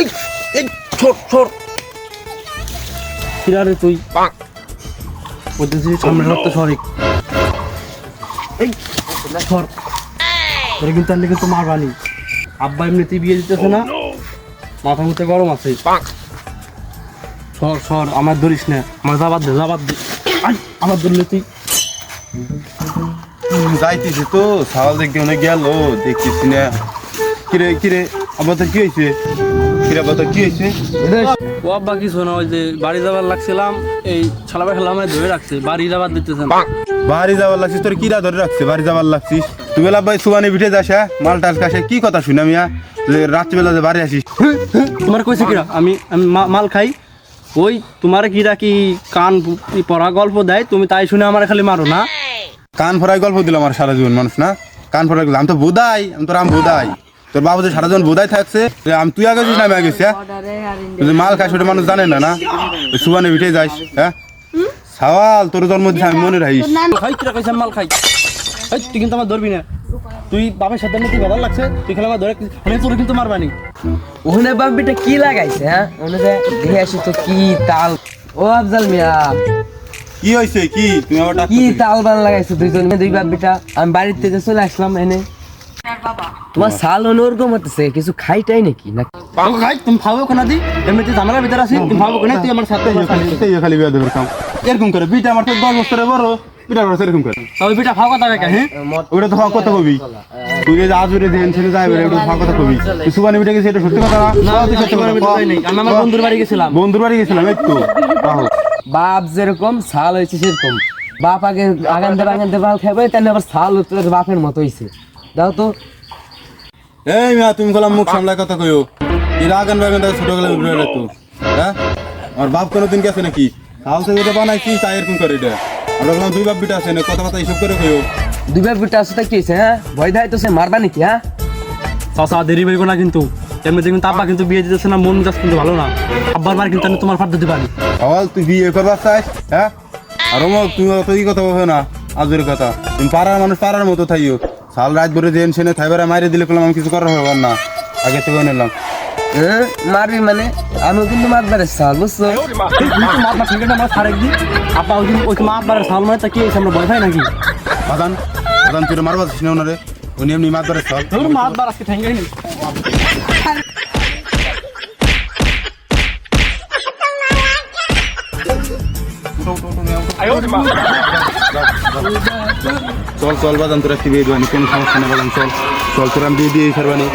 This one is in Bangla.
এই এই ছোট ছোট কিরারে তুই? সামনে সত্য সরিক। এই সর। তোরে কিন্তু আনলে কিন্তু মারবানি। আব্বা এমনিতেই বিয়ে দিতেছে না। মাথা মধ্যে গরম আছে। সর সর আমার ধরিস না। আমার যাবার দে যাবার দে। আই, আমার ধরলে তুই। যাইতেছি তো। সাওয়াল দেখতে অনেক গেল দেখতেছি না। কিরে কিরে তোর কি হয়েছে? কিরে কি হয়েছে? ও আব্বা কিছু না ওই যে বাড়ি যাবার লাগছিলাম এই ছালাবা খেলা আমায় ধরে রাখছে বাড়ি যাবার দিতেছে না। বাড়ি যাবার লাগছিস তোর কিরা ধরে রাখছে বাড়ি যাবার লাগছিস? তুই বেলা ভাই সুবানি পিঠে যাস হ্যাঁ? মাল টাল কাশে কি কথা যে রাত্রিবেলা যে বাড়ি আসিস। তোমার কইছে কিরা? আমি আমি মাল খাই। ওই তোমার কিরা কি কান পড়া গল্প দেয়? তুমি তাই শুনে আমার খালি মারো না? কান ফোরাই গল্প দিল আমার সারা জীবন মানুষ না? কান ফোরাই আমি তো বোধাই আমি তো রাম বোধাই তোর বাবু যে সারা জীবন বোধাই থাকছে আমি তুই আগে যাস না আমি আগে গেছি, হ্যাঁ? মাল খাস ওটা মানুষ জানে না না? সুবানে উঠে যাইস হ্যাঁ? সাওয়াল তোর জন্ম দিছে আমি মনে রাখিস। খাই কিরা কইছে মাল খাই। এই, তুই কিন্তু আমার ধরবি না। তুই বাবার সাথে নাকি ভালো লাগছে? তুই খেলে ধরে আমি তোর কিন্তু মারবানি ওখানে বাবিটা কি লাগাইছে হ্যাঁ? ওখানে যে দেখে আসি তো কি তাল। ও আফজাল মিয়া। কি হয়েছে কি? তুমি আবার কি তাল বান লাগাইছে দুইজন দুই বাবিটা আমি বাড়ির থেকে চলে আসলাম এনে। তোমার সাল ওরকম হতেছে কিছু খাইটাই নাকি? না আমাকে খাই তুমি খাব কোনা দি। এমনিতে ঝামেলার ভিতরে আছি তুমি খাব কোনা তুই আমার সাথে এই খালি এই যে খালি বিয়া দেবের কাম এরকম করে বিটা আমার তো দশ বছরের বড় বিটা বড় এরকম করে। তবে পিঠা খাওয়া কথা হ্যাঁ? ওটা তো হওয়ার কথা কবি। তুই যে আজ বেড়ে দেন ছেলে যাই বেড়ে ওটা হওয়ার কথা কবি। তুই সুবানি বিটা গেছে এটা সত্যি কথা? না না তুই সত্যি তো নাই। আমি আমার বন্ধুর বাড়ি গেছিলাম। বন্ধুর বাড়ি গেছিলাম এই তো। বাপ যেরকম সাল হয়েছে সেরকম। বাপ আগে আগান আগানতে বাগানতে বাল খাবে তাহলে আবার সাল তোর বাপের মতো হয়েছে দাও তো। এই মিয়া তুমি গলাম মুখ সামলায় কথা কইও। এই রাগান বাগান ছোট গেলে উঠে তো। হ্যাঁ? আমার বাপ কোনোদিন গেছে নাকি? হাল থেকে এটা বানাইছি তাই এরকম করে এটা। আমরা দুই বাপ বিটা আছে না কথা কথা এইসব করে কইও। দুই বাপিটা আসতে কি হয়েছে হ্যাঁ? ভয় দেয় তো সে মারবা নাকি হ্যাঁ? চাচা দেরি বেরবো না কিন্তু। কিন্তু আব্বা কিন্তু বিয়ে দিতেছে না মন মেজাজ কিন্তু ভালো না। আব্বার মার কিন্তু আমি তোমার ফাট দিতে পারি। সওয়াল তুই বিয়ে করবার চাস হ্যাঁ? আর অমক তুমি অত কথা বলবে না আজের কথা। তুমি পাড়ার মানুষ পাড়ার মতো থাইও। সাল রাত ভরে দেন সেনে থাইবারে মাইরে দিলে করলাম আমি কিছু করার হবে না আগে থেকে নিলাম হ্যাঁ মারবি মানে আমিও কিন্তু মারবারে সাল বুঝছ তুই তো মার মার ঠিক আছে আমার সারেক দি আব্বা ওই দিন ওই মা আব্বার সাল মানে তা কি হয়েছে আমরা ভয় পাই নাকি আদান আদান তুই মারবা চিস না ওনারে উনি এমনি মাত ধরে সাল তোর মা আব্বার আজকে ঠেঙ্গাই নেই চল চল বাদান তোরা বিয়ে দেবানি কোনো সমস্যা নেই বাদান চল। চল, তোরা দিয়ে দিয়ে ছাড়বানি